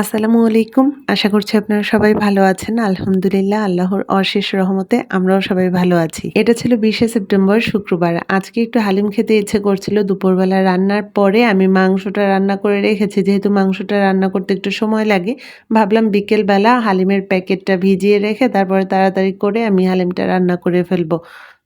আসসালামু আলাইকুম। আশা করছি আপনারা সবাই ভালো আছেন। আলহামদুলিল্লাহ, আল্লাহর অশেষ রহমতে আমরাও সবাই ভালো আছি। এটা ছিল বিশে সেপ্টেম্বর, শুক্রবার। আজকে একটু হালিম খেতে ইচ্ছে করছিল। দুপুরবেলা রান্নার পরে আমি মাংসটা রান্না করে রেখেছি। যেহেতু মাংসটা রান্না করতে একটু সময় লাগে, ভাবলাম বিকেলবেলা হালিমের প্যাকেটটা ভিজিয়ে রেখে তারপরে তাড়াতাড়ি করে আমি হালিমটা রান্না করে ফেলব।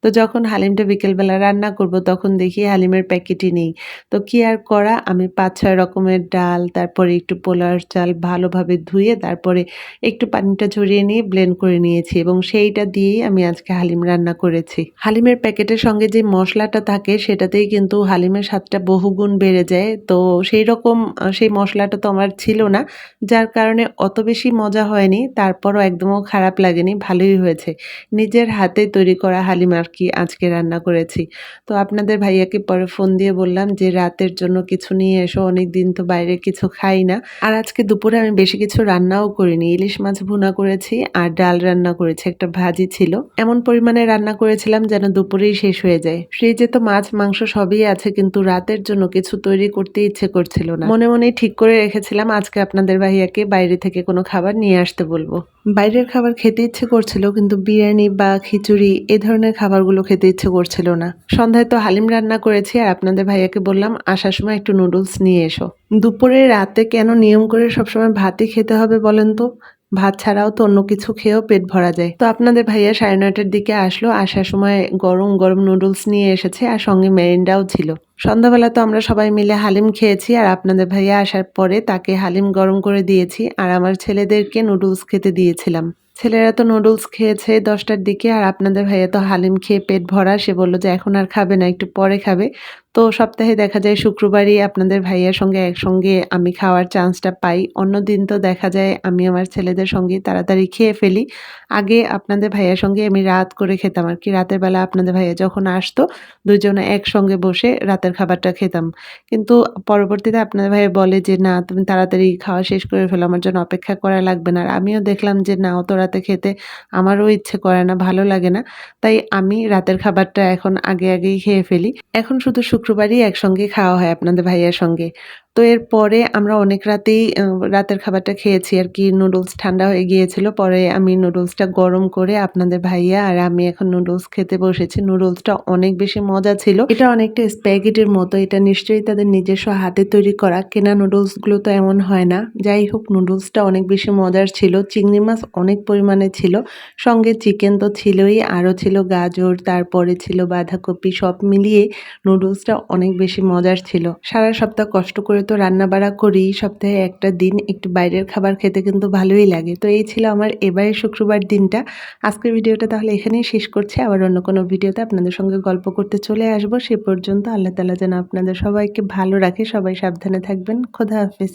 তো যখন হালিমটা বিকেলবেলা রান্না করব, তখন দেখি হালিমের প্যাকেটই নেই। তো কি আর করা? আমি পাঁচ ছয় রকমের ডাল, তারপরে একটু পোলার চাল ভালোভাবে ধুয়ে, তারপরে একটু পানিটা ঝরিয়ে নিয়ে ব্লেন্ড করে নিয়েছি এবং সেইটা দিয়েই আমি আজকে হালিম রান্না করেছি। হালিমের প্যাকেটের সঙ্গে যে মশলাটা থাকে, সেটাতেই কিন্তু হালিমের স্বাদটা বহুগুণ বেড়ে যায়। তো সেই রকম সেই মশলাটা তো আমার ছিল না, যার কারণে অত বেশি মজা হয়নি, তারপরও একদমও খারাপ লাগেনি, ভালোই হয়েছে। নিজের হাতে তৈরি করা হালিম আর কি আজকে রান্না করেছি। তো আপনাদের ভাইয়াকে পরে ফোন দিয়ে বললাম যে, রাতের জন্য কিছু নিয়ে এসো অনেক দিন তো বাইরে কিছু খাই না। আর আজকে দুপুরে আমি বেশি কিছু রান্নাও করিনি। ইলিশ মাছ ভুনা করেছি আর ডাল রান্না করেছি, একটা ভাজি ছিল। এমন পরিমাণে রান্না করেছিলাম যেন দুপুরেই শেষ হয়ে যায়। ফ্রিজে তো মাছ, মাংস সবই আছে, কিন্তু রাতের জন্য কিছু তৈরি করতে ইচ্ছে করছিল না। মনে মনে ঠিক করে রেখেছিলাম, আজকে আপনাদের ভাইয়াকে বাইরে থেকে কোনো খাবার নিয়ে আসতে বলব। বাইরের খাবার খেতে ইচ্ছে করছিল, কিন্তু বিরিয়ানি বা খিচুড়ি এ ধরনের খাবারগুলো খেতে ইচ্ছে করছিল না। সন্ধ্যায় তো হালিম রান্না করেছি আর আপনাদের ভাইয়াকে বললাম, আসার সময় একটু নুডলস নিয়ে এসো। দুপুরে রাতে কেন নিয়ম করে সবসময় ভাতই খেতে হবে বলেন তো? ভাত ছাড়াও তো অন্য কিছু খেয়েও পেট ভরা যায়। তো আপনাদের ভাইয়া সাড়ে নয়টার দিকে আসলো, আসার সময় গরম গরম নুডলস নিয়ে এসেছে আর সঙ্গে মেরিন্ডাও ছিল। সন্ধ্যাবেলা তো আমরা সবাই মিলে হালিম খেয়েছি আর আপনাদের ভাইয়া আসার পরে তাকে হালিম গরম করে দিয়েছি আর আমার ছেলেদেরকে নুডলস খেতে দিয়েছিলাম। ছেলেরা তো নুডলস খেয়েছে দশটার দিকে আর আপনাদের ভাইয়া তো হালিম খেয়ে পেট ভরা। সে বলল যে এখন আর খাবে না, একটু পরে খাবে। তো সপ্তাহে দেখা যায় শুক্রবারই আপনাদের ভাইয়ার সঙ্গে একসঙ্গে আমি খাওয়ার চান্সটা পাই। অন্য দিন তো দেখা যায় আমি আমার ছেলেদের সঙ্গে তাড়াতাড়ি খেয়ে ফেলি। আগে আপনাদের ভাইয়ার সঙ্গে আমি রাত করে খেতাম আর কি। রাতের বেলা আপনাদের ভাইয়া যখন আসতো, দুজনে একসঙ্গে বসে রাতের খাবারটা খেতাম। কিন্তু পরবর্তীতে আপনাদের ভাইয়া বলে যে, না, তুমি তাড়াতাড়ি খাওয়া শেষ করে ফেলো, আমার জন্য অপেক্ষা করা লাগবে না। আর আমিও দেখলাম যে না অত রাতে খেতে আমারও ইচ্ছে করে না, ভালো লাগে না। তাই আমি রাতের খাবারটা এখন আগে আগেই খেয়ে ফেলি। এখন শুধু শুক্রবারই একসঙ্গে খাওয়া হয় আপনাদের ভাইয়ার সঙ্গে। তো এরপরে আমরা অনেক রাতেই রাতের খাবারটা খেয়েছি আর কি। নুডলস ঠান্ডা হয়ে গিয়েছিল। পরে আমি নুডলসটা গরম করে আপনাদের ভাইয়া আর আমি এখন নুডলস খেতে বসেছি। নুডলসটা অনেক বেশি মজা ছিল। এটা অনেকটা স্প্যাগেটের মতো। এটা নিশ্চয়ই তাদের নিজস্ব হাতে তৈরি করা। কেনা নুডলসগুলো তো এমন হয় না। যাই হোক, নুডলসটা অনেক বেশি মজার ছিল। চিংড়ি মাছ অনেক পরিমাণে ছিল। সঙ্গে চিকেন তো ছিলই। আরও ছিল গাজর, তারপরে ছিল বাঁধাকপি। সব মিলিয়ে নুডলসটা অনেক বেশি মজার ছিল। সারা সপ্তাহ কষ্ট করে তো রান্না বাড়া করি, সপ্তাহে একটা দিন একটু বাইরের খাবার খেতে কিন্তু ভালোই লাগে। তো এই ছিল আমার এবারের শুক্রবার দিনটা। আজকের ভিডিওটা তাহলে এখানেই শেষ করছে। আবার অন্য কোনো ভিডিওতে আপনাদের সঙ্গে গল্প করতে চলে আসব। সে পর্যন্ত আল্লাহ তালা যেন আপনাদের সবাইকে ভালো রাখে। সবাই সাবধানে থাকবেন। খোদা হাফিজ।